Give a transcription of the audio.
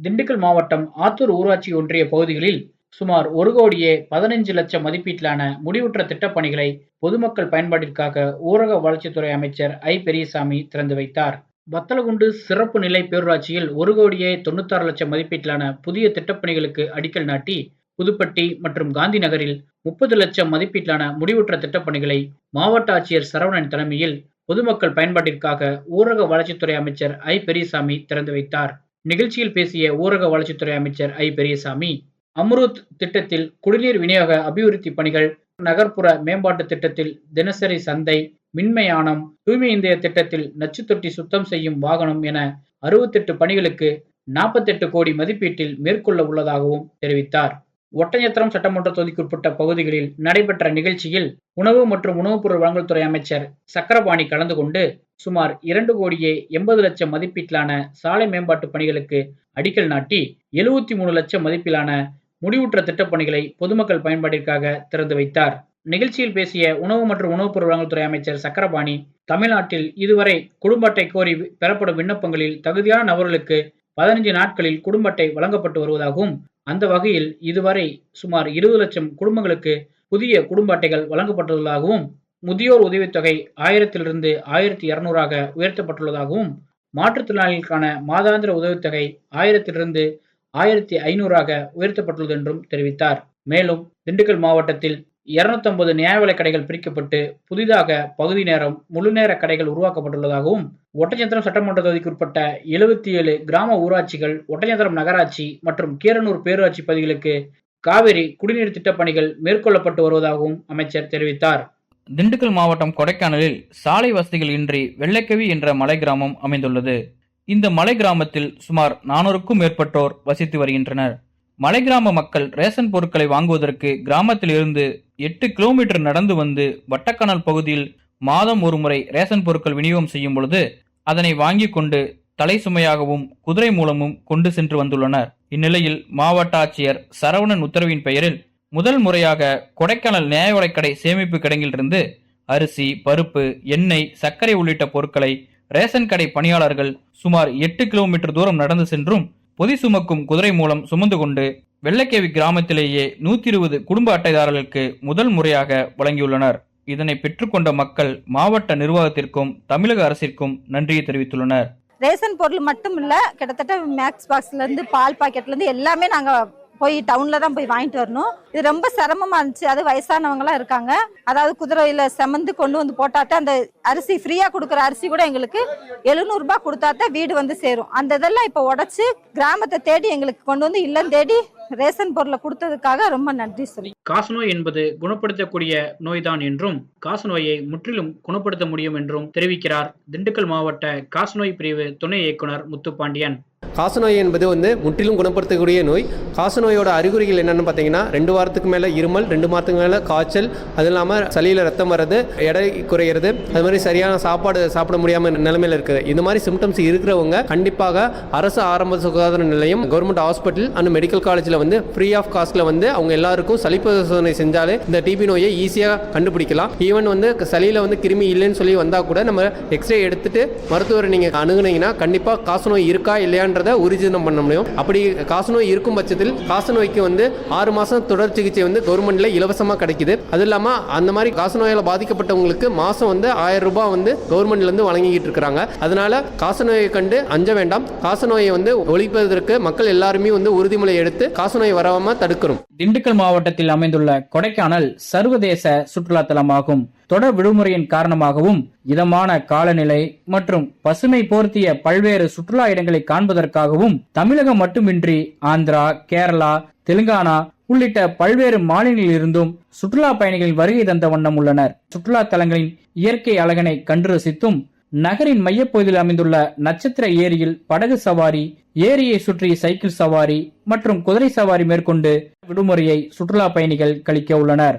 திண்டுக்கல் மாவட்டம் ஆத்தூர் ஊராட்சி ஒன்றிய பகுதிகளில் சுமார் ஒரு கோடியே பதினைஞ்சு லட்சம் மதிப்பீட்டிலான முடிவுற்ற திட்டப்பணிகளை பொதுமக்கள் பயன்பாட்டிற்காக ஊரக வளர்ச்சித்துறை அமைச்சர் ஐ. பெரியசாமி திறந்து வைத்தார். வத்தலகுண்டு சிறப்பு நிலை பேரூராட்சியில் ஒரு கோடியே தொண்ணூத்தாறு லட்சம் மதிப்பீட்டிலான புதிய திட்டப்பணிகளுக்கு அடிக்கல் நாட்டி புதுப்பட்டி மற்றும் காந்தி நகரில் முப்பது லட்சம் மதிப்பீட்டிலான முடிவுற்ற திட்டப்பணிகளை மாவட்ட ஆட்சியர் சரவணன் தலைமையில் பொதுமக்கள் பயன்பாட்டிற்காக ஊரக வளர்ச்சித்துறை அமைச்சர் ஐ. பெரியசாமி திறந்து வைத்தார். நிகழ்ச்சியில் பேசிய ஊரக வளர்ச்சித்துறை அமைச்சர் ஐ. பெரியசாமி அம்ருத் திட்டத்தில் குடிநீர் விநியோக அபிவிருத்தி பணிகள் நகர்ப்புற மேம்பாட்டு திட்டத்தில் தினசரி சந்தை மின்மயானம் தூய்மை இந்திய திட்டத்தில் நச்சு தொட்டி சுத்தம் செய்யும் வாகனம் என அறுபத்தெட்டு பணிகளுக்கு நாற்பத்தெட்டு கோடி மதிப்பீட்டில் மேற்கொள்ள உள்ளதாகவும் தெரிவித்தார். ஒட்டஞ்சத்திரம் சட்டமன்ற தொகுதிக்குட்பட்ட பகுதிகளில் நடைபெற்ற நிகழ்ச்சியில் உணவு மற்றும் உணவுப் பொருள் வழங்கல் துறை அமைச்சர் சக்கரபாணி கலந்து கொண்டு சுமார் இரண்டு கோடியே எண்பது லட்சம் மதிப்பீட்டிலான சாலை மேம்பாட்டு பணிகளுக்கு அடிக்கல் நாட்டி எழுபத்தி மூணு லட்சம் மதிப்பிலான முடிவுற்ற திட்டப்பணிகளை பொதுமக்கள் பயன்பாட்டிற்காக திறந்து வைத்தார். நிகழ்ச்சியில் பேசிய உணவு மற்றும் உணவுப் பொருள் துறை அமைச்சர் சக்கரபாணி தமிழ்நாட்டில் இதுவரை குடும்ப அட்டை கோரி பெறப்படும் விண்ணப்பங்களில் தகுதியான நபர்களுக்கு பதினைஞ்சு நாட்களில் குடும்ப அட்டை வழங்கப்பட்டு வருவதாகவும் அந்த வகையில் இதுவரை சுமார் இருபது லட்சம் குடும்பங்களுக்கு புதிய குடும்ப அட்டைகள் வழங்கப்பட்டுள்ளதாகவும் முதியோர் உதவித்தொகை ஆயிரத்திலிருந்து ஆயிரத்தி இருநூறாக உயர்த்தப்பட்டுள்ளதாகவும் மாற்றுத்திறனாளிகளுக்கான மாதாந்திர உதவித்தொகை ஆயிரத்திலிருந்து ஆயிரத்தி ஐநூறாக உயர்த்தப்பட்டுள்ளது என்றும் தெரிவித்தார். மேலும் திண்டுக்கல் மாவட்டத்தில் 250 நியாயவிலைக் கடைகள் பிரிக்கப்பட்டு புதிதாக பகுதி நேரம் முழு நேர கடைகள் உருவாக்கப்பட்டுள்ளதாகவும் ஒட்டச்சந்திரம் சட்டமன்ற தொகுதிக்குட்பட்ட எழுபத்தி ஏழு கிராம ஊராட்சிகள் ஒட்டச்சந்திரம் நகராட்சி மற்றும் கீரனூர் பேரூராட்சி பகுதிகளுக்கு காவிரி குடிநீர் திட்டப் பணிகள் மேற்கொள்ளப்பட்டு வருவதாகவும் அமைச்சர் தெரிவித்தார். திண்டுக்கல் மாவட்டம் கொடைக்கானலில் சாலை வசதிகள் இன்றி வெள்ளைக்கவி என்ற மலை கிராமம் அமைந்துள்ளது. இந்த மலை கிராமத்தில் சுமார் நானூறுக்கும் மேற்பட்டோர் வசித்து வருகின்றனர். மலை கிராம மக்கள் ரேஷன் பொருட்களை வாங்குவதற்கு கிராமத்தில் இருந்து எட்டு கிலோமீட்டர் நடந்து வந்து வட்டக்கணல் பகுதியில் மாதம் ஒரு முறை ரேஷன் பொருட்கள் விநியோகம் செய்யும் பொழுது அதனை வாங்கிக் கொண்டு தலை சுமையாகவும் குதிரை மூலமும் கொண்டு சென்று வந்துள்ளனர். இந்நிலையில் மாவட்ட ஆட்சியர் சரவணன் உத்தரவின் பெயரில் முதல் முறையாக கொடைக்கானல் நியாய விலைக்கடை சேமிப்பு கிடங்கிலிருந்து அரிசி பருப்பு எண்ணெய் சர்க்கரை உள்ளிட்ட பொருட்களை ரேஷன் கடை பணியாளர்கள் சுமார் எட்டு கிலோமீட்டர் தூரம் நடந்து சென்றும் பொதி சுமக்கும் குதிரை மூலம் சுமந்து கொண்டு வெள்ளைக்கேவி கிராமத்திலேயே நூத்தி இருபது குடும்ப அட்டைதாரர்களுக்கு முதல் முறையாக வழங்கியுள்ளனர். இதனை பெற்றுக்கொண்ட மக்கள் மாவட்ட நிர்வாகத்திற்கும் தமிழக அரசிற்கும் நன்றியை தெரிவித்துள்ளனர். ரேஷன் பொருள் மட்டும் இல்ல கிட்டத்தட்ட மேக்ஸ் பாக்ஸ்ல இருந்து பால் பாக்கெட்ல இருந்து எல்லாமே நாங்க போய் டவுன்ல தான் போய் வாங்கிட்டு வரணும். இது ரொம்ப சிரமமா இருந்துச்சு. அது வயசானவங்க எல்லாம் இருக்காங்க. அதாவது குதிரையில செமந்து கொண்டு வந்து போட்டாத்தான் அந்த அரிசி ஃப்ரீயா கொடுக்குற அரிசி கூட எங்களுக்கு எழுநூறு ரூபாய் வீடு வந்து சேரும். அந்த இதெல்லாம் இப்ப உடைச்சு கிராமத்தை தேடி எங்களுக்கு கொண்டு வந்து இல்லம் தேடி ரேஷன் பொருளை கொடுத்ததுக்காக ரொம்ப நன்றி சொல்லி. காசநோய் என்பது குணப்படுத்தக்கூடிய நோய்தான் என்றும் காசநோயை முற்றிலும் குணப்படுத்த முடியும் என்றும் தெரிவிக்கிறார் திண்டுக்கல் மாவட்ட காசநோய் பிரிவு துணை இயக்குனர் முத்துப்பாண்டியன். காசநோய் என்பது வந்து முற்றிலும் குணப்படுத்தக்கூடிய நோய். காசநோயோட அறிகுறிகள் என்னென்னு பார்த்தீங்கன்னா ரெண்டு வாரத்துக்கு மேலே இருமல் ரெண்டு மாதத்துக்கு மேலே காய்ச்சல் அது இல்லாமல் சளியில் ரத்தம் வர்றது எடை குறையிறது அது மாதிரி சரியான சாப்பாடு சாப்பிட முடியாமல் நிலைமையில் இருக்குது. இந்த மாதிரி சிம்டம்ஸ் இருக்கிறவங்க கண்டிப்பாக அரசு ஆரம்ப சுகாதார நிலையம் கவர்மெண்ட் ஹாஸ்பிட்டல் அண்ட் மெடிக்கல் காலேஜில் வந்து ஃப்ரீ ஆஃப் காஸ்ட்டில் வந்து அவங்க எல்லாருக்கும் சளி பரிசோதனை செஞ்சாலே இந்த டிபி நோயை ஈஸியாக கண்டுபிடிக்கலாம். ஈவன் வந்து சளியில் வந்து கிருமி இல்லைன்னு சொல்லி வந்தால் கூட நம்ம எக்ஸ்ரே எடுத்துட்டு மருத்துவரை நீங்கள் அணுகுனீங்கன்னா கண்டிப்பாக காசநோய் இருக்கா இல்லையான்றத உறுதிதம் பண்ண முடியும். அப்படி காசநோய் இருக்கும் பட்சத்தில் காசநோய்க்கு வந்து ஆறு மாதம் தொடர் சிகிச்சை வந்து கவர்மெண்ட்ல இலவசமாக கிடைக்குது. அது இல்லாமல் அந்த மாதிரி காசநோயால் பாதிக்கப்பட்டவங்களுக்கு மாதம் வந்து ஆயிரம் ரூபாய் வந்து கவர்மெண்ட்லேருந்து வழங்கிக்கிட்டு இருக்கிறாங்க அதனால காசநோயை கண்டு அஞ்ச வேண்டாம். காசநோயை வந்து ஒழிப்பதற்கு மக்கள் எல்லாருமே வந்து உறுதிமொழி எடுத்து காசநோய் வராமல் தடுக்கிறோம் திண்டுக்கல் மாவட்டத்தில் அமைந்துள்ள கொடைக்கானல் சர்வதேச சுற்றுலா தலமாகும். தொடர் விடுமுறையின் காரணமாகவும் இதமான காலநிலை மற்றும் பசுமை போர்த்திய பல்வேறு சுற்றுலா இடங்களை காண்பதற்கு செய்வதற்காகவும் தமிழகம் மட்டுமின்றி ஆந்திரா கேரளா தெலுங்கானா உள்ளிட்ட பல்வேறு மாநிலங்களிலிருந்தும் சுற்றுலா பயணிகள் வருகை தந்த வண்ணம் உள்ளனர். சுற்றுலா தலங்களின் இயற்கை அழகனை கண்டு ரசித்தும் நகரின் மையப்பகுதியில் அமைந்துள்ள நட்சத்திர ஏரியில் படகு சவாரி ஏரியை சுற்றி சைக்கிள் சவாரி மற்றும் குதிரை சவாரி மேற்கொண்டு விடுமுறையை சுற்றுலா பயணிகள் கழிக்க உள்ளனர்.